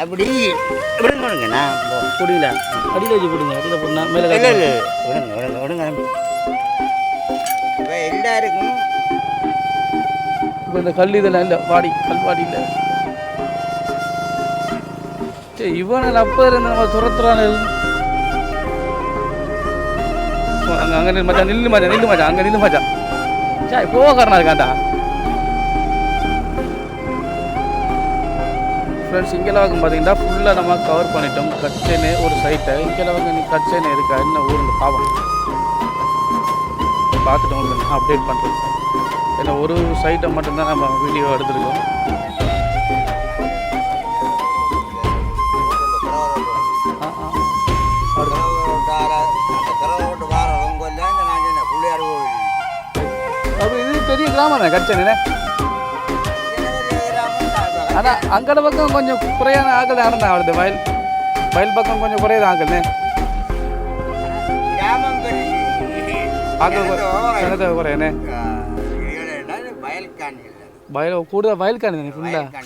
அப்படி விடுங்க விடுங்க நான் போ- குடிங்களா அடியில் வச்சு குடிங்க அடியில் போடணும் மேலே இல்லை இல்லை. விடுங்க விடுங்க விடுங்க இப்போ எல்லாருக்கும் இப்போ இந்த கல் இதெல்லாம் இல்லை வாடி கல்வாடி இல்லை சரி இவன் அப்போ இருந்து நம்ம துரத்துறான அங்கே அங்கே மச்சான் நில்லு மச்சான் நில்லு மச்சான் அங்கே நில்லு மச்சான் சே கோவக்காரனா இருக்காண்டா ஃப்ரெண்ட்ஸ் இங்கெல்லாம் பார்த்தீங்கன்னா ஃபுல்லாக நம்ம கவர் பண்ணிட்டோம். கட்சேனு ஒரு சைட்டை இங்கெல்லாம் நீ கட்சேனு இருக்கா? என்ன ஊருங்க பாவம் பார்த்துட்டு உங்களுக்கு அப்டேட் பண்ணுறேன் ஏன்னா ஒரு சைட்டை மட்டும்தான் நம்ம வீடியோ எடுத்திருக்கோம். அப்போ இது பெரிய கிராமம் கட்சேனே? ஆனால் அங்கட பக்கம் கொஞ்சம் குறையான ஆக்கள் தான் ஆடுது? வயல் வயல் பக்கம் கொஞ்சம் குறையாத ஆக்கள்னே ஆக்கள் குறை வயல் கூடுதல் வயல் காணி ஃபுல்லாக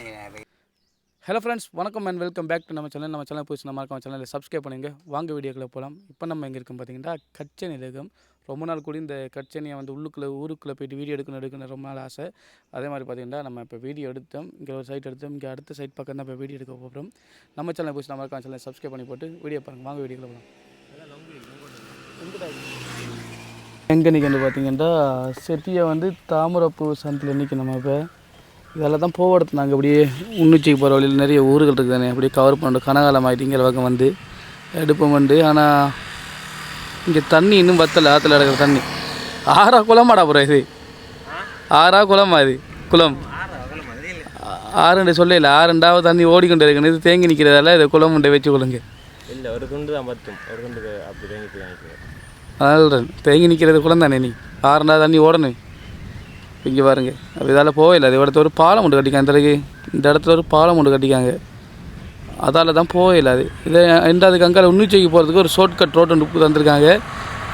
ஹலோ ஃப்ரெண்ட்ஸ் வணக்கம் அண்ட் வெல்கம் பேக் டு நம்ம சேனல் நம்ம சேனல் புதுசு நம்ம இருக்கோம் சேனலில் சப்ஸ்கிரைப் பண்ணுங்க. வாங்க வீடியோக்குள்ளே போகலாம் இப்போ நம்ம எங்கே இருக்கோம் பார்த்தீங்கன்னா கச்சன் இலகம் ரொம்ப நாள் கூடி இந்த கச்சேனியை வந்து உள்ளுக்குள்ளே ஊருக்குள்ளே போயிட்டு வீடியோ எடுக்கணும் எடுக்கணும் ரொம்ப நாள் ஆசை. அதே மாதிரி பார்த்தீங்கன்னா நம்ம இப்போ வீடியோ எடுத்தோம் இங்கே ஒரு சைட் எடுத்தோம் இங்கே அடுத்த சைட் பக்கம் தான் இப்போ வீடியோ எடுக்க போகிறோம் நம்ம சேனல் போய் நம்ம சேனலை சப்ஸ்கிரைப் பண்ணி போட்டு வீடியோ பாருங்கள் வாங்க வீடியோ போகலாம் எங்கே நிற்கணும் பார்த்தீங்கன்னா செட்டியை வந்து தாமரப்பூ சந்தில் நிற்கணும் நம்ம இப்போ இதெல்லாம் தான் போகிறது நாங்கள் அப்படியே உன்னிச்சிக்கு போகிற வழியில் நிறைய ஊர்கள் இருக்குது தானே அப்படியே கவர் பண்ணிட்டு கனகாலம் ஆகிட்டு இங்கே பக்கம் வந்து எடுப்போம் வந்து. ஆனால் இங்கே தண்ணி இன்னும் வத்தலை ஆற்றுல கிடக்கிற தண்ணி. ஆறா குளமாடா அப்புறம் இது. ஆறா குளமா இது குளம். ஆறுண்டு சொல்லல ஆறுண்டாவது தண்ணி ஓடிக்கொண்டு இருக்கணும் இது தேங்கி நிற்கிறதால இதை குளம் உண்டை வச்சு கொள்ளுங்க. இல்லை ஒரு துண்டு தான் பத்தும். ஒரு துண்டு அப்படி தேங்கி சொல்றேன். தேங்கி நிற்கிறது குளம் தானே நீ? ஆறுண்டா தண்ணி ஓடணும். இங்கே பாருங்க. அப்போ இதால் போகல அது இடத்துல ஒரு பாலம் ஒன்று கட்டிக்காங்க. இந்த இந்த இடத்துல ஒரு பாலம் ஒன்று கட்டிக்காங்க. அதால் தான் போகல அது. இதை ரெண்டாவது அங்கால உன்னிச்சைக்கு போகிறதுக்கு ஒரு ஷார்ட்கட் ரோட் ஒன்று தந்திருக்காங்க.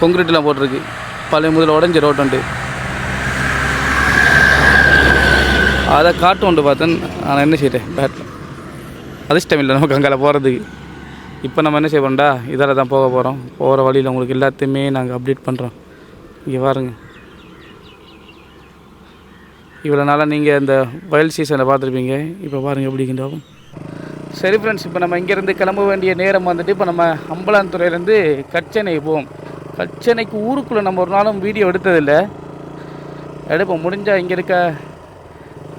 கொங்கிரீட்லாம் போட்டிருக்கு. பழைய முதல்ல உடஞ்ச ரோட் உண்டு. அதை காட்டு உண்டு பார்த்தேன். ஆனால் என்ன செய்கிறேன் பேட்டில் அதிர்ஷ்டம் இல்லை நமக்கு அங்கால போகிறதுக்கு இப்போ நம்ம என்ன செய்ய போறோம்டா இதால் தான் போக போகிறோம் போகிற வழியில் உங்களுக்கு எல்லாத்தையுமே நாங்கள் அப்டேட் பண்ணுறோம் இங்கே பாருங்கள் இவ்வளோ நாளாக நீங்கள் இந்த வயல் சீசனை பார்த்துருப்பீங்க. இப்போ பாருங்கள் எப்படிங்கிட்டாவும் சரி ஃப்ரெண்ட்ஸ் இப்போ நம்ம இங்கேருந்து கிளம்ப வேண்டிய நேரம் வந்துட்டு இப்போ நம்ம அம்பலாந்துறையிலேருந்து கச்சனை போவோம். கச்சனைக்கு ஊருக்குள்ளே நம்ம ஒரு நாளும் வீடியோ எடுத்ததில்லை. எடுப்போம் முடிஞ்சால் இங்கே இருக்க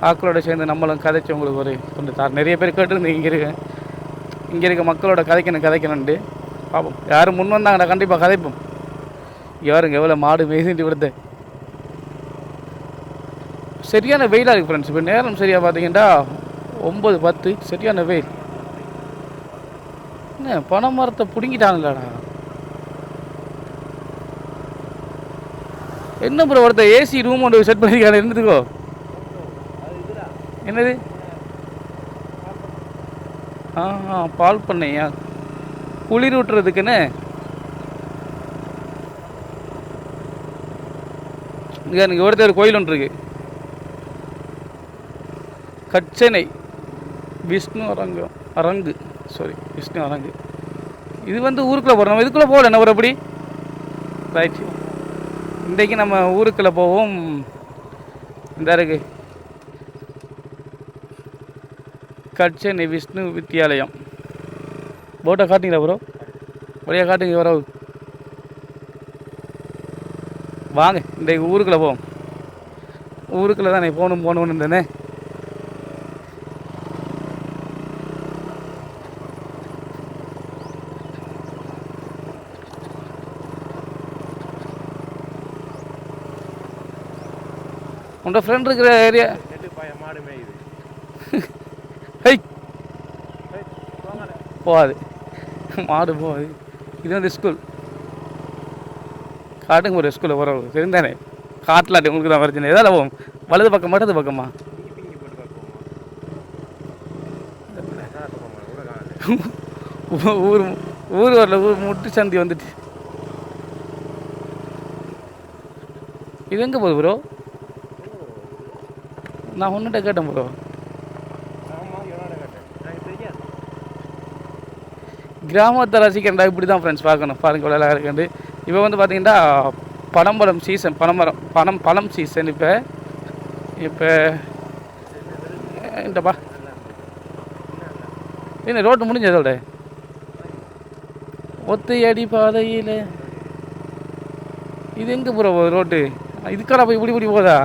ஆக்களோட சேர்ந்து நம்மளும் கதைச்சு உங்களுக்கு ஒரு கொஞ்சம் தார் நிறைய பேர் கேட்டுருந்து இங்கே இருக்க இங்கே இருக்க மக்களோட கதைக்கணும் கதைக்கணுன்ட்டு பார்ப்போம் யாரும் முன் வந்தாங்கடா கண்டிப்பாக கதைப்போம். யாருங்க எவ்வளோ மாடு மேய்ந்துட்டு விடுது சரியான வெயிலாக இருக்குது ஃப்ரெண்ட்ஸ் இப்போ நேரம் சரியாக பார்த்தீங்கன்னா ஒம்பது பத்து சரியான வெயில். ஏன் பனை மரத்தை பிடுங்கிட்டாங்களாடா என்ன ப்ரோ ஒருத்தர் ஏசி ரூம் ஒன்று செட் பண்ணியிருக்காங்க இருந்துக்கோ என்னது? ஆ ஆ பால் பண்ணையா? குளிர் விட்டுறதுக்குன்னு இங்கே எனக்கு ஒருத்தர் கோயில் ஒன்று இருக்கு. கச்சனை விஷ்ணு அரங்கம் அரங்கு. சாரி விஷ்ணு அரங்கு இது வந்து ஊருக்குள்ளே போகிறோம் நம்ம இதுக்குள்ளே போகல. என்ன ஒரு அப்படி? ரைட் இன்றைக்கு நம்ம ஊருக்குள்ளே போவோம். இந்த இருக்கு. கட்சனை விஷ்ணு வித்தியாலயம் போட்டை காட்டுங்களா ப்ரோ வழியாக காட்டுங்க வர வாங்க இன்றைக்கு ஊருக்குள்ளே போவோம். ஊருக்குள்ளே தானே போகணும் போகணும்னு தானே உன்னோட ஃப்ரெண்ட் இருக்கிற ஏரியா மாடு மேயுது ஹை. போகாது. மாடு போகாது. இது வந்து ஸ்கூல் காட்டுங்க ஒரு ஸ்கூலில் போகிற தெரிந்தானே? காட்டில் உங்களுக்கு தான் பிரச்சனை. எதாவது போகும் வலது பக்கம் இடது பக்கமா? ஊர் ஊர் வரல. ஊர் முட்டு சந்தி வந்துட்டு. இது எங்கே போகுது ப்ரோ நான் உன்னிட்ட கேட்டேன் ப்ரோ. கிராமத்தை ரசிக்கிறா இப்படி தான் ஃப்ரெண்ட்ஸ் பார்க்கணும். பாருங்க இவ்வளோ அழகாக இருக்குண்டு இப்போ வந்து பார்த்தீங்கன்னா பனம்பழம் சீசன் பனமரம் பனம் பழம் சீசன் இப்போ. இப்போ இந்தப்பா. என்ன ரோட்டு முடிஞ்சதோட ஒத்தையடி பாதையில். இது எங்கே ப்ரோ போகுது ரோட்டு? இதுக்காடா போய் இப்படி இப்படி போதா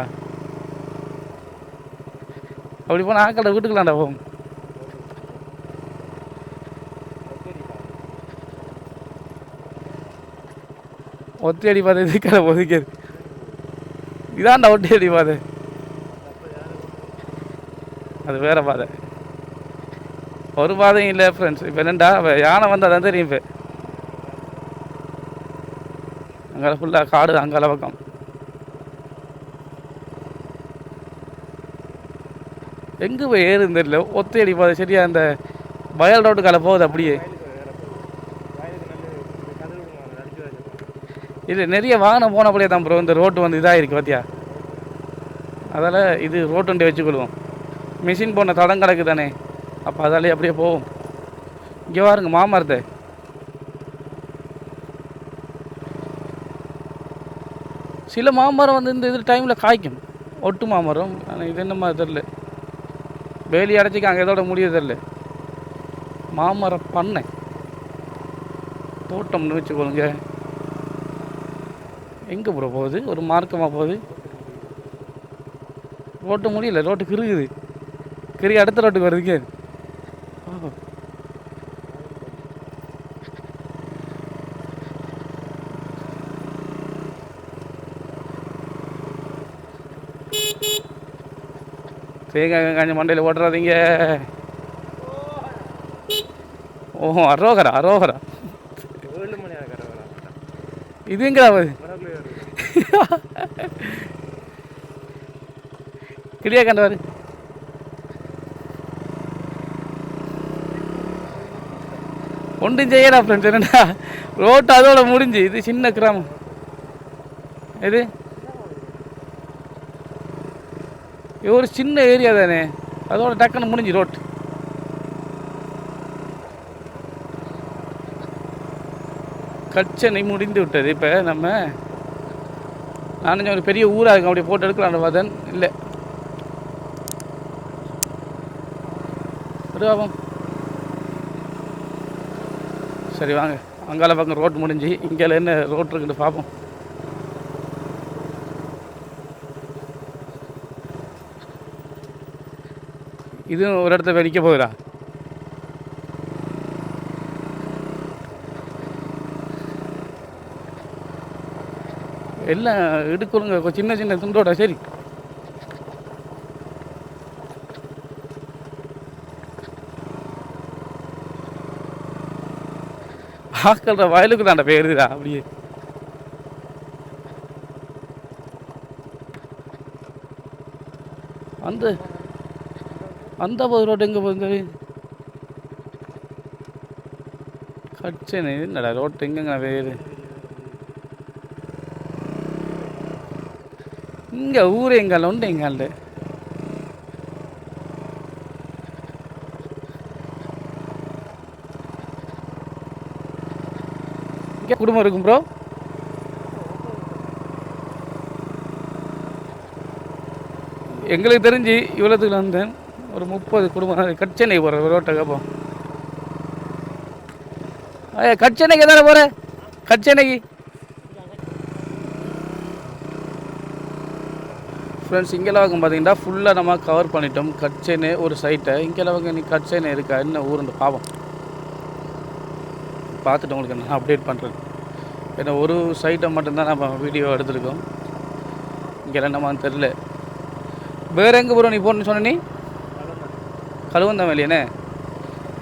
அப்படி போனால் ஆக்களை வீட்டுக்கலாம்டா போகும் அடி பாதை இதுக்காட ஒதுக்கியது. இதான்டா ஒத்தையடி பாதை அது வேற பாதை. ஒரு பாதையும் இல்லை ஃப்ரெண்ட்ஸ் இப்போ என்னண்டா யானை வந்தால் தான் தெரியும் இப்போ. அங்கே ஃபுல்லாக காடு அங்கால பக்கம். எங்கே போய் ஏறுன்னு தெரியல. ஒத்தையடி பாதை சரியா அந்த வயல் ரோட்டுக்கால போகுது அப்படியே. இல்லை இது நிறைய வாகனம் போனபடியே தான் ப்ரோ இந்த ரோட்டு வந்து இதாக இருக்குது பார்த்தியா அதால் இது ரோட்டுண்டே வச்சுக்கொள்வோம். மிஷின் போன தடம் கிடக்கு தானே. அப்போ அதாலே அப்படியே போவோம். இங்கே பாருங்க மாமரத்தை. சில மாமரம் வந்து இந்த இது டைமில் காய்க்கும். ஒட்டு மாமரம். ஆனால் இது என்னமா தெரில வேலி அடைச்சிக்க அங்கே இதோட முடியதில்லை மாமரம் பண்ணை. தோட்டம்னு வச்சுக்கோங்க. எங்கே ப்ரோ போகுது? ஒரு மார்க்கமாக போகுது? ரோட்டு முடியல. ரோட்டு கிருகுது. கிரி அடுத்த ரோட்டுக்கு வருதுக்கு ஆ. தேங்காய் காஞ்ச மண்டையில் ஓட்டுறாதீங்க. ஓஹோ அரோகரா அரோகரா. இதுங்களா கிளியா கண்டவாரு ஒன்றும் செய்யடா ஃப்ரெண்ட்ஸ் என்னடா? ரோட்டு அதோட முடிஞ்சு. இது சின்ன கிராமம். எது? இது ஒரு சின்ன ஏரியா தானே? அதோட டக்குன்னு முடிஞ்சு ரோட்டு கட்சனை முடிந்து விட்டது இப்போ நம்ம. நான் ஒரு பெரிய ஊராக இருக்கும் அப்படியே போட்டு எடுக்கலான்னு பார்த்தேன் இல்லை. பாவம் சரி வாங்க. அங்கால பக்கம் ரோட் முடிஞ்சு இங்கே என்ன ரோட் இருக்குன்னு பார்ப்போம் இதுவும் ஒரு இடத்துல போய் நிற்க போகுதா எல்லாம் எடுக்கணுங்க சின்ன சின்ன துண்டோட சரி ஆக்கள்ற வயலுக்கு தாண்ட போயிருதுடா அப்படியே அந்த அந்த ரோடு எங்கே போகுது கட்சனை என்னடா ரோட்டு எங்கங்க வேறு? இங்கே ஊர் எங்கால உண்டு எங்கால இங்கே குடும்பம் இருக்கும் ப்ரோ எங்களுக்கு தெரிஞ்சு இவ்வளோத்துக்கு வந்தேன். ஒரு முப்பது குடும்பம். கட்சனை போகிற ரோட்டை கேட்போம் ஏ கட்சனைக்கு தானே போகிற கட்சனைக்கு ஃப்ரெண்ட்ஸ் இங்கெல்லாம் பார்த்தீங்கன்னா ஃபுல்லாக நம்ம கவர் பண்ணிட்டோம். கட்சேனு ஒரு சைட்டை இங்கெல்லாம் நீ கட்சேனு இருக்கா? என்ன ஊருன்னு பாவம்? பார்த்துட்டு உங்களுக்கு நான் அப்டேட் பண்ணுறேன் ஏன்னா ஒரு சைட்டை மட்டும்தான் நம்ம வீடியோ எடுத்திருக்கோம். இங்கெல்லாம் என்னமான்னு தெரில வேறு எங்கே போகிறோம் நீ போகணுன்னு சொன்ன நீ? கழுவந்தவேலியானே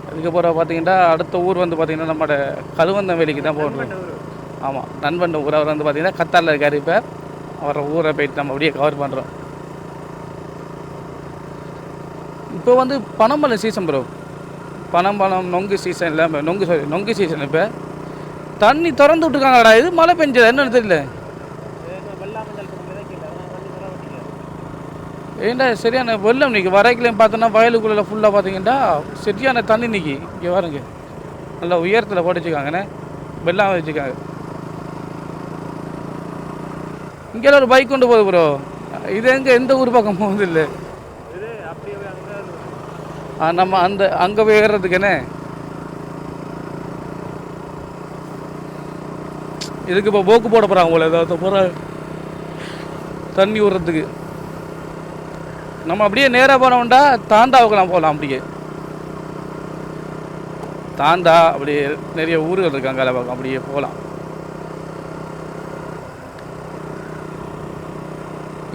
அதுக்கப்புறம் பார்த்தீங்கன்னா அடுத்த ஊர் வந்து பார்த்தீங்கன்னா நம்மளோட கழுவந்தவேலிக்கு தான் போகணும். ஆமாம் நண்பன் ஊர். அவர் வந்து பார்த்தீங்கன்னா கத்தாரில் இருக்கார் இப்போ. அவரை ஊரை போயிட்டு நம்ம அப்படியே கவர் பண்ணுறோம் இப்போ வந்து பனம்பழம் சீசன் ப்ரோ பனம்பழம் நொங்கு சீசன் இல்லை நொங்கு சாரி நொங்கு சீசன் இப்போ. தண்ணி திறந்து விட்டுருக்காங்கடா. இது மழை பெஞ்சது? என்னன்னு தெரியல வெள்ளாமண்டல் விதைக்கல தண்ணி வர ஏண்டா சரியான வெள்ளம் நிற்கி வரைக்கலையும் பார்த்தோன்னா வயலுக்குள்ளே ஃபுல்லாக பார்த்தீங்கன்னா சரியான தண்ணி நிற்கி இங்கே பாருங்க. நல்லா உயரத்தில் போட்டுச்சுக்காங்கண்ணே. வெள்ளம் வச்சுக்காங்க இங்கே ஒரு பைக் கொண்டு போகுது ப்ரோ இது எங்கே? எந்த ஊர் பக்கம் போகுது இல்லை? ஆ, நம்ம அந்த அங்கே போய் ஏறுறதுக்கு இதுக்கு இப்போ போக்கு போட போகிறாங்க போல. ஏதாவது போகிற தண்ணி விடுறதுக்கு நம்ம அப்படியே நேராக போனோம்டா தாந்தாவுக்கெல்லாம் போகலாம் அப்படியே. தாண்டா அப்படியே நிறைய ஊர்கள் இருக்காங்க அதில் பக்கம் அப்படியே போகலாம்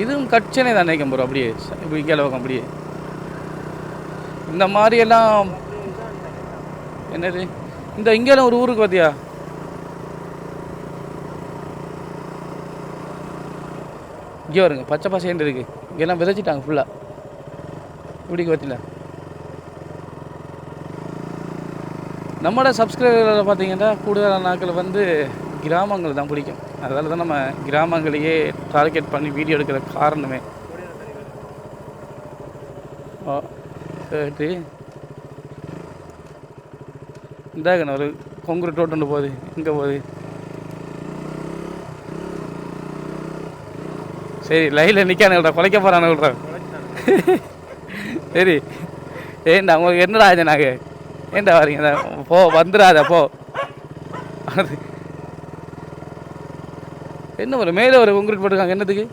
இதுவும் கட்சனை தான் நினைக்க ப்ரோ அப்படியே இப்படி இங்கே பக்கம் அப்படியே. இந்த மாதிரியெல்லாம் என்னது? இந்த இங்கேலாம் ஒரு ஊருக்கு பார்த்தியா இங்கே வருங்க பச்சை பசேன்னு இருக்கு. இங்கெல்லாம் விதைச்சிட்டாங்க ஃபுல்லாக இப்படிக்கு பற்றில நம்மளோட சப்ஸ்கிரைபரில் பார்த்தீங்கன்னா கூடுதலான நாட்கள் வந்து கிராமங்கள் தான் பிடிக்கும். அதனால தான் நம்ம கிராமங்களையே டார்கெட் பண்ணி வீடியோ எடுக்கிற காரணமே. ஆ சரி. இந்தாங்க ஒரு கொங்குரு டோட்டு ஒன்று போகுது. எங்கே போகுது? சரி லைனில் நிற்கானுங்கள்டா குலைக்க போகிறானுங்கள்டா சரி. ஏண்டா உங்களுக்கு என்னடா ஆச்சு நாங்கள் ஏண்டா வரீங்க? போ வந்துடாத போ. அது என்ன ஒரு மேலே ஒரு கொங்குரிட் போட்டிருக்காங்க என்னத்துக்கு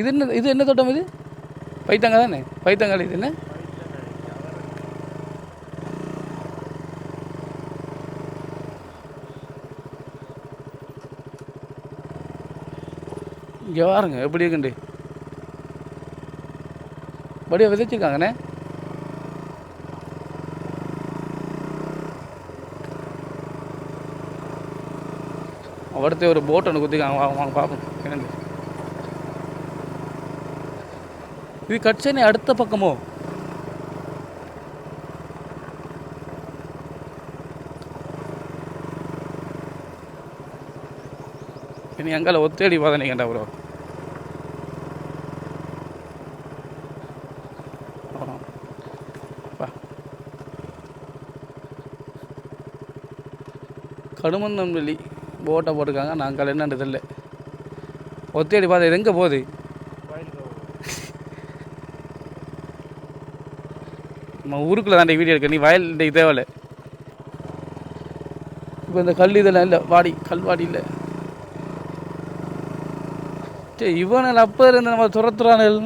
இது என்ன இது என்ன தோட்டம் இது? பைத்தங்க தானே? பைத்தங்கால் இது என்ன? இங்கே வாருங்க எப்படி இருக்குண்டு படியா விதைச்சிருக்காங்கண்ணே. அடுத்து ஒரு போட் ஒன்று குத்திக்காங்க வாங்க வாங்க பார்ப்போம் என்னண்டு இது கட்சனை அடுத்த பக்கமோ? இனி எங்களை ஒத்தேடி பாதனைக்கண்டா ப்ரோ கடுமந்தம் வெளி போட்டை போட்டிருக்காங்க. நாங்கள் என்னன்னு தெரியல. ஒத்தேடி பாதை இது எங்கே போகுது? நம்ம ஊருக்குள்ளே தான் வீடியோ எடுக்க நீ வயல் இன்றைக்கு தேவையில்ல. இப்போ இந்த கல் இதெல்லாம் இல்லை. வாடி. கல் வாடி இல்லை. சரி இவனில் அப்போ இருந்த நம்ம துரத்துறானல்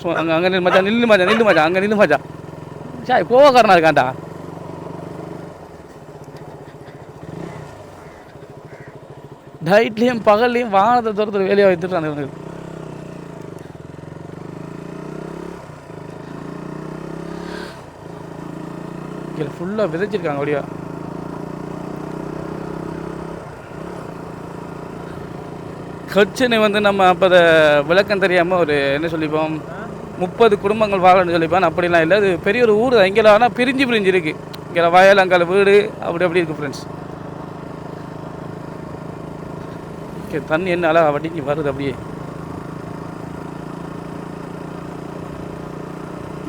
ஸோ அங்கே அங்கே நில் மச்சா நில்லு மச்சா நில்லு மச்சா அங்கே நில்லு மச்சா சாய் காரணம் இருக்கான்டா. நைட்லேயும் பகல்லையும் வானத்தை தூரத்தில் வேலையாக வைத்துட்டு அந்த இதில் ஃபுல்லாக விதைச்சிருக்காங்க அப்படியா கச்சனை வந்து நம்ம அப்போ அதை விளக்கம் தெரியாமல் ஒரு என்ன சொல்லிப்போம் முப்பது குடும்பங்கள் வாழணும்னு சொல்லிப்பான் அப்படிலாம் இல்லை அது பெரிய ஒரு ஊர் இங்கே ஆனால் பிரிஞ்சு பிரிஞ்சு இருக்குது இங்கே வயல் அங்கால வீடு அப்படி அப்படி இருக்குது ஃப்ரெண்ட்ஸ் ஓகே தண்ணி என்ன அழகாக வடிஞ்சு வருது அப்படியே.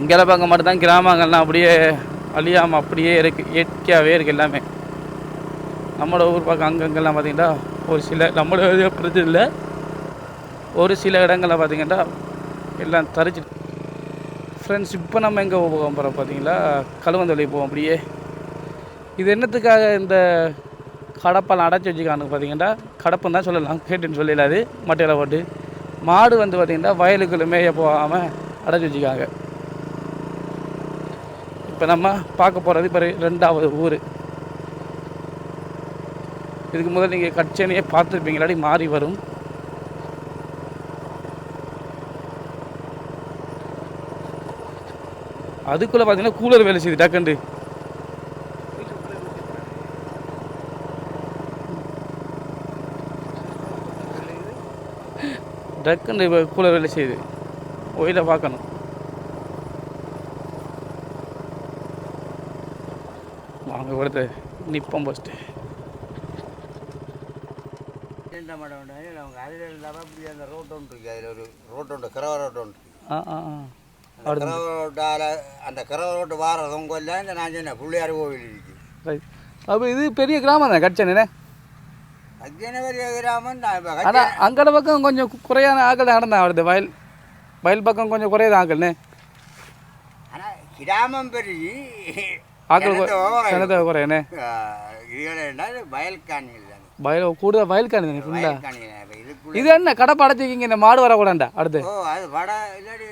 இங்கே பார்க்க மட்டும்தான் கிராமங்கள்லாம் அப்படியே அழியாமல் அப்படியே இருக்குது இயற்கையாகவே இருக்குது எல்லாமே. நம்மளோட ஊர் பக்கம் அங்கங்கெல்லாம் பார்த்தீங்கன்னா ஒரு சில நம்மளோட பிரச்சனை இல்லை. ஒரு சில இடங்களில் பார்த்தீங்கன்னா எல்லாம் தரிச்சு ஃப்ரெண்ட்ஸ் இப்போ நம்ம எங்கே போக போகிறோம் பார்த்தீங்களா? கழுவந்தொழி போவோம் அப்படியே. இது என்னத்துக்காக இந்த கடப்பெல்லாம் அடைச்சி வச்சுக்கானுங்க பார்த்தீங்கன்னா கடப்புன்னு தான் சொல்லலாம். கேட்டுன்னு சொல்லிடாது மட்டையில் போட்டு. மாடு வந்து பார்த்திங்கன்னா வயலுக்குள்ள மேய போகாமல் அடைச்சி வச்சுக்காங்க இப்போ நம்ம பார்க்க போகிறது இப்போ ரெண்டாவது ஊர். இதுக்கு முதல் நீங்கள் கட்சனையே பார்த்துருப்பீங்களாடி மாறி வரும். அதுக்குள்ளே பார்த்தீங்கன்னா கூலர் வேலை செய்யுது டக்குண்டு. டக்குன்னு இப்போ கூலர் வேலை செய்யுது. ஒயில பார்க்கணும். வாங்க கொடுத்து நிற்போம் ஃபஸ்ட்டு அந்த கிரவ ரோட்டு கொல்ல இந்த நான் சொன்ன பிள்ளையார் கோவில் இருக்கு. அப்போ இது பெரிய கிராமம் தான் கட்சனே அஜனவரி கிராமம் தான் இப்போ ஆனால் அங்கட பக்கம் கொஞ்சம் குறையான ஆக்கள் தான் நடந்தா வருது. வயல் வயல் பக்கம் கொஞ்சம் குறையுது ஆக்கள்னே. கிராமம் பெருகி ஆக்கள் தானே. வயல் கூடுதல் வயல் இப்போ இதுக்குள்ள. இது என்ன? கடை படைச்சிக்கிங்க இந்த மாடு வரக்கூடாண்டா அடுத்து? ஓ அது வடை இல்லாடி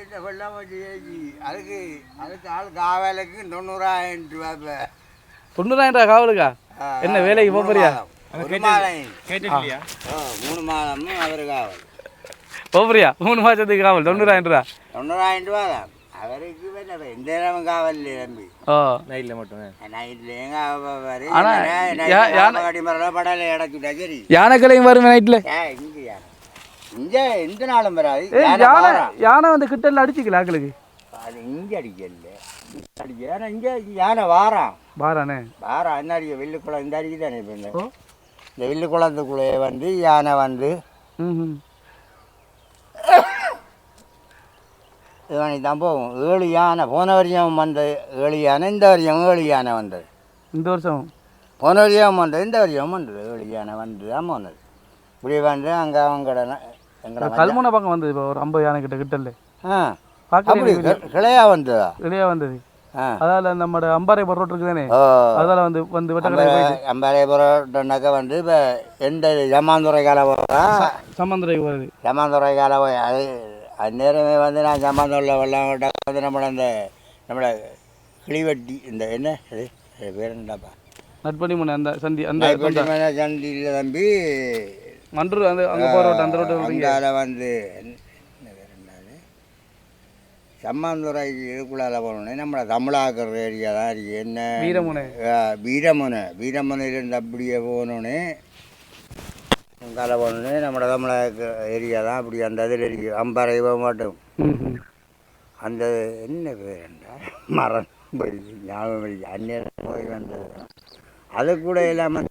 அதுக்கு அதுக்கு ஆள் காவலுக்கு தொண்ணூறாயிரம் ரூபா தொண்ணூறாயிரம் ரூபா காவலுக்கா? என்ன வேலைக்கு போறியா? மூணு மாதமும் அவர் காவல். போக போறியா மூணு மாதத்துக்கு காவல் தொண்ணூறாயிரம் ரூபா. தொண்ணூறாயிரம் ரூபா தான். அவருக்கு எந்த நேரம் காவல் தம்பி ஓ. நைட்டில் மட்டுமே. கட்டி சரி. யானைக்கலையும் வரும் நைட்டில் ஏ இங்கே எந்த நாளும் வராது. யானை யானை வந்து கிட்டல அடிச்சிக்கல ஆக்களுக்கு. அது இங்கே அடிக்கல அடிக்க ஏன்னா இங்கே யானை வாராம் பாரானே வாரம் என்ன அடிக்க வில்லுக்குளம் இந்த அடிக்கு தானே இப்போ இந்த வில்லுக்குளத்துக்குள்ளே வந்து யானை வந்து இவனை தான் போகும் ஏழு யானை போன வருஷம் வந்த ஏழு யானை இந்த வருஷம் ஏழு யானை வந்தது. இந்த வருஷம்? போன வருஷம் வந்தது இந்த வருஷம் வந்தது. ஏழு யானை வந்து தான் போனது. இப்படி வந்து அங்கே அவங்க எங்களை கல்முனை பக்கம் வந்தது இப்போ ஒரு ஐம்பது யானை கிட்ட கிட்டல ஆ அப்படி கிளையா வந்ததா? வெளியே வந்தது. அதால நம்மட அம்பாறை ரோட் இருக்குது தானே ஓ அதால வந்து வந்து அம்பாளையபுரம்னாக்கா வந்து இப்போ எந்த ஜமாந்துறை கால போகிறா சம்பந்தரை வருது ஜமாந்துறை கால அது அந்நேரமே வந்து நான் வெள்ளம் விட்டா வந்து நம்மளை அந்த நம்மளை கிளிவட்டி இந்த என்ன? அது பேர் என்னடாப்பா? நட்பணி முனை அந்த சந்தி அந்த சண்டியில் தம்பி மன்று அந்த அங்க ரோட் அந்த ரோட்டு வந்து சம்மாந்துறை இதுக்குள்ளால போகணும் நம்மளை தமிழாக்குற ஏரியா தான் இருக்கு என்ன? வீரமுனை. வீரமுனை. வீரமுனையிலேருந்து அப்படியே போகணுன்னு அங்கால போகணுன்னு நம்மளோட தமிழக ஏரியா தான் அப்படி அந்த இதில் இருக்கு அம்பாறை மாட்டோம். அந்த என்ன பேர் என்ன மரம் ஞாபகம் அந்நேரம் போய் வந்தது. அது கூட இல்லாமல்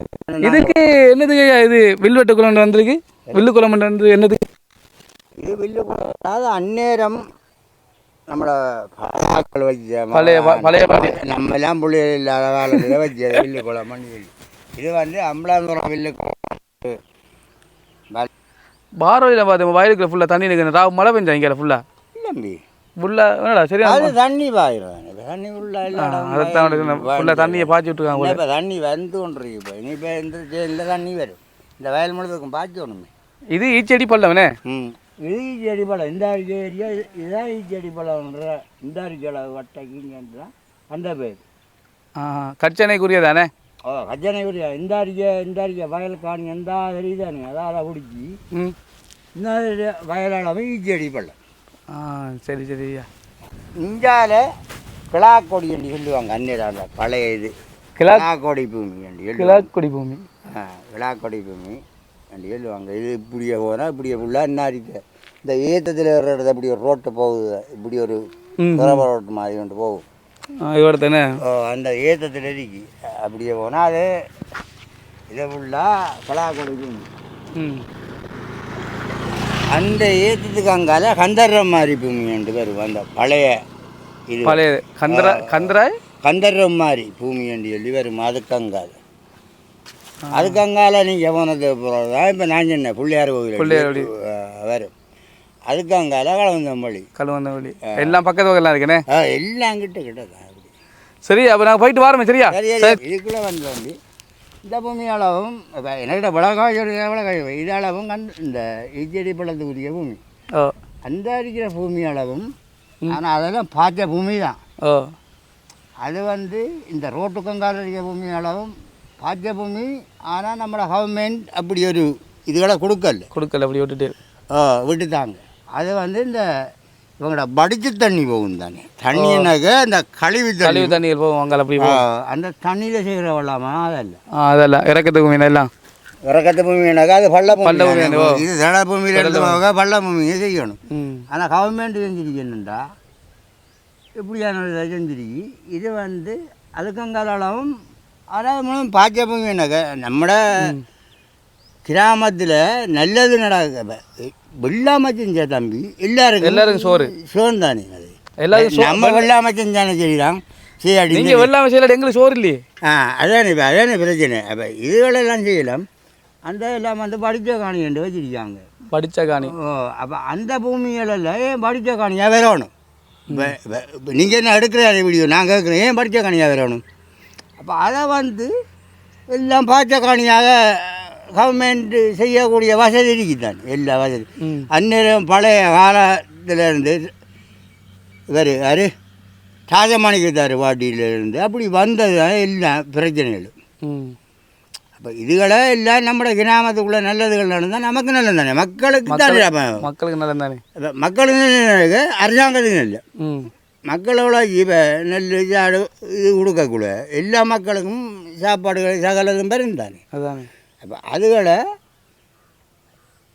இதுக்கு என்னது இது? வில்வெட்டு குளம் வந்திருக்கு. வில்லு குளம் என்னது? இது வில்லு குளம். அதாவது அந்நேரம் பழைய பா- பழைய பாட்டி. நம்ம எல்லாம் புள்ளிகள் இல்லாத காலத்தில் வச்ச வில்லு குளம் பண்ணி இது வந்து அம்பலாந்துரம் வில்லு குளம் பாரோயில் பார்த்து வயலுக்குள்ள ஃபுல்லாக தண்ணி நிற்கணும் ராவு மழை பெஞ்சா இங்கே ஃபுல்லாக இல்லம்பி ஃபுல்லாக என்னடா சரியா அது தண்ணி பாயிரும் தண்ணி அதைத்தான் ஃபுல்லாக தண்ணியை பாய்ச்சி விட்டுருக்காங்க போல. இப்போ தண்ணி வந்து கொண்டிருக்கு இப்போ இனி இப்போ இந்த தண்ணி வரும் இந்த வயல் முழுவதுக்கும் பாய்ச்சணுமே இது ஈச்செடி பல்லவனே ம் இது ஈச்செடி பழம் இந்த அரிசி ஏரியா இதுதான் ஈச்செடி பழம்ன்ற இந்த அரிச்சலை வட்டைக்குங்கன்ற அந்த பேர். ஆ கச்சனைக்குரியதானே ஓ கஜனை உரியா இந்த அரிக்க இந்த அரிக்க வயல் காணி எந்த தெரியுதானே அதால் பிடிச்சி இந்த வயலளவு ஈச்செடி பழம் சரி சரி ஐயா. இஞ்சால கிளாக்கொடி என்று சொல்லுவாங்க அந்நியர் அந்த பழைய இது. கிளா கிளாக்கொடி பூமி என்று கிழக்குடி பூமி. ஆ விழாக்கொடி பூமி என்று சொல்லுவாங்க. இது இப்படியே போனால் இப்படியே ஃபுல்லாக என்ன இருக்கு இந்த ஏத்தத்தில் வர்ற இடத்துல இப்படி ஒரு ரோட்டு போகுது. இப்படி ஒரு துறவ ரோட்டு மாதிரி ஒன்று போகும். இவர் தானே அந்த ஏத்தத்தில் இருக்கு. அப்படியே போனால் அது இதை ஃபுல்லாக விழாக்கொடி பூமி ம். அந்த ஏத்தத்துக்கு அங்கால கந்தர்ரம் மாதிரி பூமி என்று வரும் அந்த பழைய இது. பழைய கந்தரா கந்தராய்? கந்தர்ரம் மாதிரி பூமி என்று சொல்லி வரும் அதுக்கு அங்கால. அதுக்கு அங்கால நீங்கள் போனது இப்போ நான் சொன்னேன் பிள்ளையார் கோவில். வரும். அதுக்கு அங்கால கலவந்தம்பள்ளி வழி எல்லாம் பக்கத்து பக்கம் இருக்குண்ணே ஆ எல்லாம் கிட்ட கிட்ட சரி அப்போ நாங்கள் போயிட்டு வரோமே சரியா? சரி சரி இதுக்குள்ளே வந்து வந்து இந்த பூமி அளவும் என்கிட்ட பழகாய் பழகாய் இது அளவும் கண் இந்த இச்செடி பழத்துக்குரிய பூமி. ஓ. அந்த இருக்கிற பூமி அளவும் ஆனால் அதெல்லாம் பார்த்த பூமி தான். ஓ. அது வந்து இந்த ரோட்டுக்கங்கால இருக்கிற பூமி அளவும் பார்த்த பூமி ஆனால் நம்மளோட கவர்மெண்ட் அப்படி ஒரு இதுகளை கொடுக்கல. கொடுக்கல அப்படி விட்டுட்டு. ஓ விட்டுட்டாங்க. அது வந்து இந்த இவங்களோட வடிச்சு தண்ணி போகும் தானே. தண்ணினாக்க இந்த கழிவு தண்ணி. கழிவு தண்ணிகள் போவோம் அங்கே அப்படி போகும். அந்த தண்ணியில் செய்கிற வெள்ளாமா அதல்ல. ஆ அதெல்லாம் இறக்கத்துக்கு மீன் எல்லாம். இறக்கத்து பூமினாக்கா அது பள்ள பள்ள. இது தட பூமியில் எடுத்து போக பள்ள பூமியை செய்யணும். ஆனால் கவர்மெண்ட் செஞ்சிருக்கணுண்டா இப்படியான செஞ்சிருக்கு இது வந்து அதுக்கங்கால அளவும் அதாவது பாய்ச்ச பூமினாக்க நம்மட கிராமத்தில் நல்லது நடக்க வெள்ளாம செஞ்ச தம்பி. எல்லாருக்கும் எல்லாருக்கும் சோறு. சோறு தானே அது. எல்லாருக்கும் சோ- நம்ம வெள்ளாம செஞ்சானே சரிதான் சரி நீங்க வெள்ளாம செய்யல எங்களுக்கு சோறு இல்லையே? ஆ அதானே இப்போ அதானே பிரச்சனை. அப்போ இதுகளெல்லாம் செய்யலாம். அந்த எல்லாம் வந்து படித்த காணி என்று வச்சிருக்காங்க. படிச்ச காணி. ஓ அப்போ அந்த பூமிகளெல்லாம் ஏன் படித்த காணியாக வரணும் இப்போ நீங்கள் என்ன எடுக்கிற வீடியோ? நான் கேட்குறேன் ஏன் படித்த காணியாக வரணும் அப்போ அதை வந்து எல்லாம் பாய்ச்ச காணியாக கவர்மெண்ட் செய்யக்கூடிய வசதி இருக்குதான் எல்லா வசதி. அந்நேரம் பழைய காலத்தில் இருந்து இவர் யார்? ராஜமாணிக்கத்தார் வாட்டியிலிருந்து அப்படி வந்தது தான் எல்லாம் பிரச்சனைகள் அப்போ இதுகளை எல்லாம் நம்ம கிராமத்துக்குள்ளே நல்லதுகள் நடந்தால் நமக்கு நல்லது தானே மக்களுக்கு தானே மக்களுக்கு நல்லது தானே மக்களுக்கு நல்லது, அரசாங்கத்துக்கு இல்லை ம். மக்களோட இப்போ நெல் சாடு இது கொடுக்கக்கூட எல்லா மக்களுக்கும் சாப்பாடுகள் சகலதும் பெருந்தானே? அதானே. அப்போ அதுகளை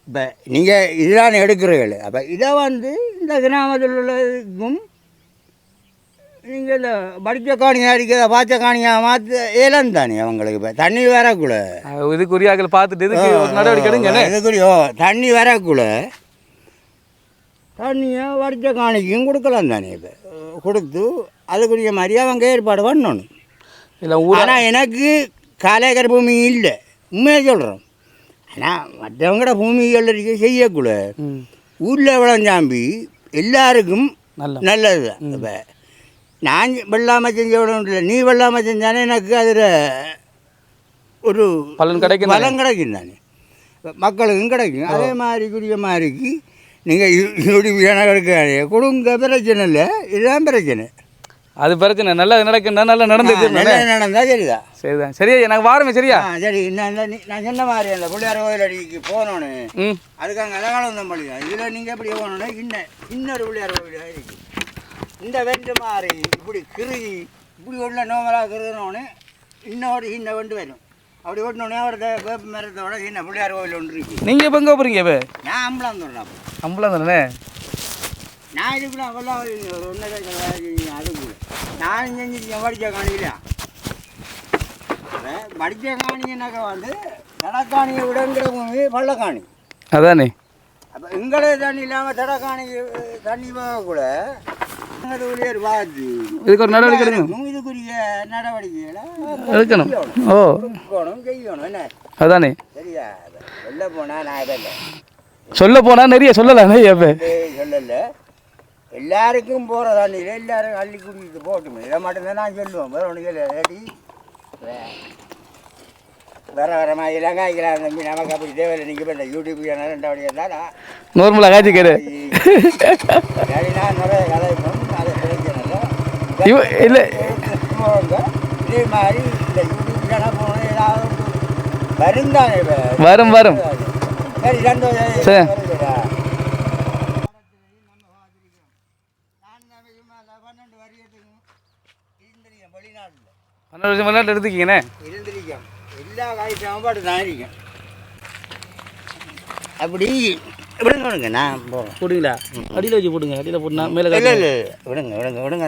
இப்போ நீங்கள் இதுதான் எடுக்கிறீர்கள். அப்போ இதை வந்து இந்த கிராமத்தில் உள்ளதுக்கும் நீங்கள் இந்த படித்த காணியாக இருக்கிற பாய்ச்ச காணியாக மாற்ற ஏலம் தானே அவங்களுக்கு இப்போ. தண்ணி வரக்கூட அஹ் இதுக்குரியாக்கள் பார்த்துட்டு இதுக்கு நடவடிக்கை எடுங்க இதுக்குரிய தண்ணி வரக்கூட தண்ணியை வடித்த காணிக்கும் கொடுக்கலாம் தானே இப்போ. கொடுத்து அதுக்குரிய மாதிரி அவங்க ஏற்பாடு பண்ணணும். இல்லை ஆனால் எனக்கு காலேகர் பூமி இல்லை. உண்மையாக சொல்கிறோம் ஆனால் மற்றவங்களோட பூமிகள் இருக்க செய்யக்கூடாது ம் ஊரில் விளைஞ்சாம்பி எல்லாருக்கும் நல்ல நல்லது தான் இப்போ நான் வெள்ளாமல் செஞ்ச இல்லை நீ வெள்ளாமல் செஞ்சானே எனக்கு அதில் ஒரு பலன் கிடைக்கும்? பலன் கிடைக்கும் தானே மக்களுக்கும் கிடைக்கும் அதே மாதிரி குடிய மாதிரிக்கு நீங்கள் இப்படி கிடைக்காது கொடுங்க பிரச்சனை இல்லை இதுதான் பிரச்சனை அது பிரச்சனை. நல்லா நடக்குன்னா நல்லா நடந்துக்கு நல்லா நடந்தால் சரிதான். சரியா எனக்கு வாரமே சரியா? சரி. நான் சொன்ன மாதிரி அந்த பிள்ளையார் கோயில் அடிக்கு போனோன்னு ம். அதுக்காக அழகாலம் தான் படிக்கும் இதில் நீங்கள் எப்படி போகணுன்னா இன்ன இன்னொரு பிள்ளையார் கோயில் இருக்கு இந்த வெண்டு மாதிரி இப்படி கிருகி இப்படி உள்ள நோமலாக கிருகினோன்னு இன்னொரு இன்ன வெண்டு வரும். அப்படி ஓட்டினோடனே அவரது வேப்ப மரத்தோட இன்ன பிள்ளையார் கோயில் ஒன்று இருக்கு. நீங்கள் இப்போ எங்கே போகிறீங்க இப்போ? நான் அம்பலம் தானே நான் இதுக்குள்ள அவெல்லாம் ஒன்றரை அதுக்குள்ள நான் செஞ்சிருக்கேன் படித்த காணியில படித்த காணினாக்கா வந்து? தடக்காணியை விடங்கிற பூமி பள்ளக்காணி. அதானே. அப்போ எங்களே தண்ணி இல்லாமல் தடக்காணி தண்ணி ஊழியர் பார்த்து இதுக்கு ஒரு நடவடிக்கை இதுக்குரிய நடவடிக்கைகளை எடுக்கணும். ஓ. செய்யணும் என்ன? அதானே. சரியா? வெளில போனால் நான் இதில் சொல்ல போனால் நிறைய சொல்லலாம் நிறைய சொல்லல எல்லாருக்கும் போகிற தண்ணியில் எல்லாரும் அள்ளி குடிக்கிட்டு போட்டுமே இதை மட்டும்தான் நான் சொல்லுவேன். வேற ஒன்று இல்லை இல்லாட்டி வே- வேற வேற மாதிரி இலங்காய்க்கலாம் தம்பி நமக்கு அப்படி தேவையில்லை. நீங்கள் இந்த யூடியூப் சேனல் ரெண்டாவது இருந்தால் நார்மலாக காய்ச்சிக்காரு நான் நிறைய கதைப்போம் அதை பிரச்சனை இல்லை இதே மாதிரி இந்த யூடியூப் சேனல் போனால் ஏதாவது வருந்தானே இப்போ வரும் வரும். சரி சந்தோஷம் சரி. வருதுடா. பன்னெண்டு வருஷம் விளையாட்டு எடுத்துக்கிங்கண்ணே இருந்திருக்கேன் எல்லா காய்ச்சாமல் பாட்டு தான் இருக்கேன் அப்படி விடுங்க விடுங்க நான் போகிறேன் போடுங்களா அடியில் வச்சு போடுங்க அடியில் போட்டுனா மேலே இல்லை. இல்லை விடுங்க விடுங்க விடுங்க